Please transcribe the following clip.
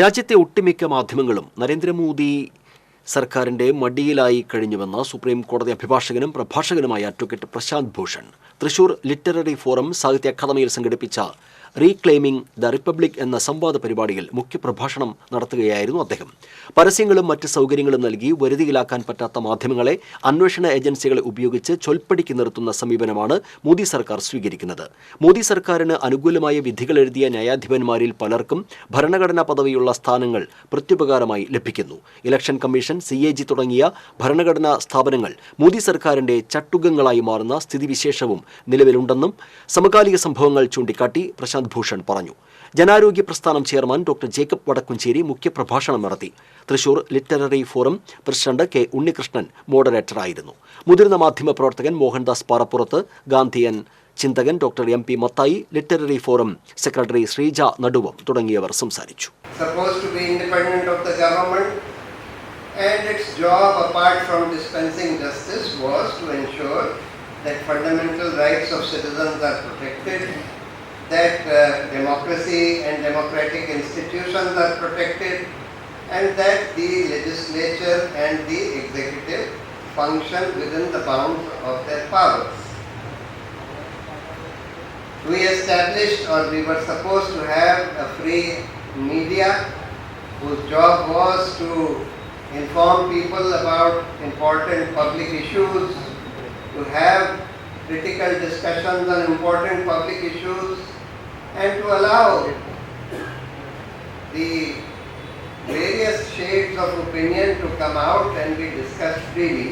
രാജ്യത്തെ ഒട്ടുമിക്ക മാധ്യമങ്ങളും നരേന്ദ്രമോദി സർക്കാരിന്റെ മടിയിലായി കഴിഞ്ഞുവെന്ന സുപ്രീം കോടതി അഭിഭാഷകനും പ്രഭാഷകനുമായ advocate Prashant Bhushan. Thrissur literary forum സാഹിത്യ അക്കാദമിയിൽ സംഘടിപ്പിച്ച റീക്ലെയിമിംഗ് ദ റിപ്പബ്ലിക് എന്ന സംവാദ പരിപാടിയിൽ മുഖ്യപ്രഭാഷണം നടത്തുകയായിരുന്നു അദ്ദേഹം. പരസ്യങ്ങളും മറ്റ് സൗകര്യങ്ങളും നൽകി വരുതിയിലാക്കാൻ പറ്റാത്ത മാധ്യമങ്ങളെ അന്വേഷണ ഏജൻസികളെ ഉപയോഗിച്ച് ചൊൽപ്പടിക്ക് നിർത്തുന്ന സമീപനമാണ് മോദി സർക്കാർ സ്വീകരിക്കുന്നത്. മോദി സർക്കാരിന് അനുകൂലമായ വിധികൾ എഴുതിയ ന്യായാധിപന്മാരിൽ പലർക്കും ഭരണഘടനാ പദവിയുള്ള സ്ഥാനങ്ങൾ പ്രത്യുപകാരമായി ലഭിക്കുന്നു. ഇലക്ഷൻ കമ്മീഷൻ സി തുടങ്ങിയ ഭരണഘടനാ സ്ഥാപനങ്ങൾ മോദി സർക്കാരിന്റെ ചട്ടുകങ്ങളായി മാറുന്ന സ്ഥിതിവിശേഷവും നിലവിലുണ്ടെന്നും സമകാലിക സംഭവങ്ങൾ ചൂണ്ടിക്കാട്ടി പ്രശാന്ത് ഭൂഷൺ പറഞ്ഞു. ജനാരോഗ്യ പ്രസ്ഥാനം ചെയർമാൻ ഡോക്ടർ ജേക്കബ് വടക്കുംചേരി മുഖ്യപ്രഭാഷണം നടത്തി. Thrissur literary forum president K Unnikrishnan മോഡറേറ്ററായിരുന്നു. മുതിർന്ന മാധ്യമ പ്രവർത്തകൻ Mohandas Parappurath Gandhian ചിന്തകൻ doctor M P Mathai literary forum secretary Sreeja Naduvam തുടങ്ങിയവർ സംസാരിച്ചു. That fundamental rights of citizens are protected, that uh, democracy and democratic institutions are protected, and that the legislature and the executive function within the bounds of their powers. We established or we were supposed to have a free media whose job was to inform people about important public issues, to have critical discussions on important public issues, and to allow the various shades of opinion to come out and be discussed freely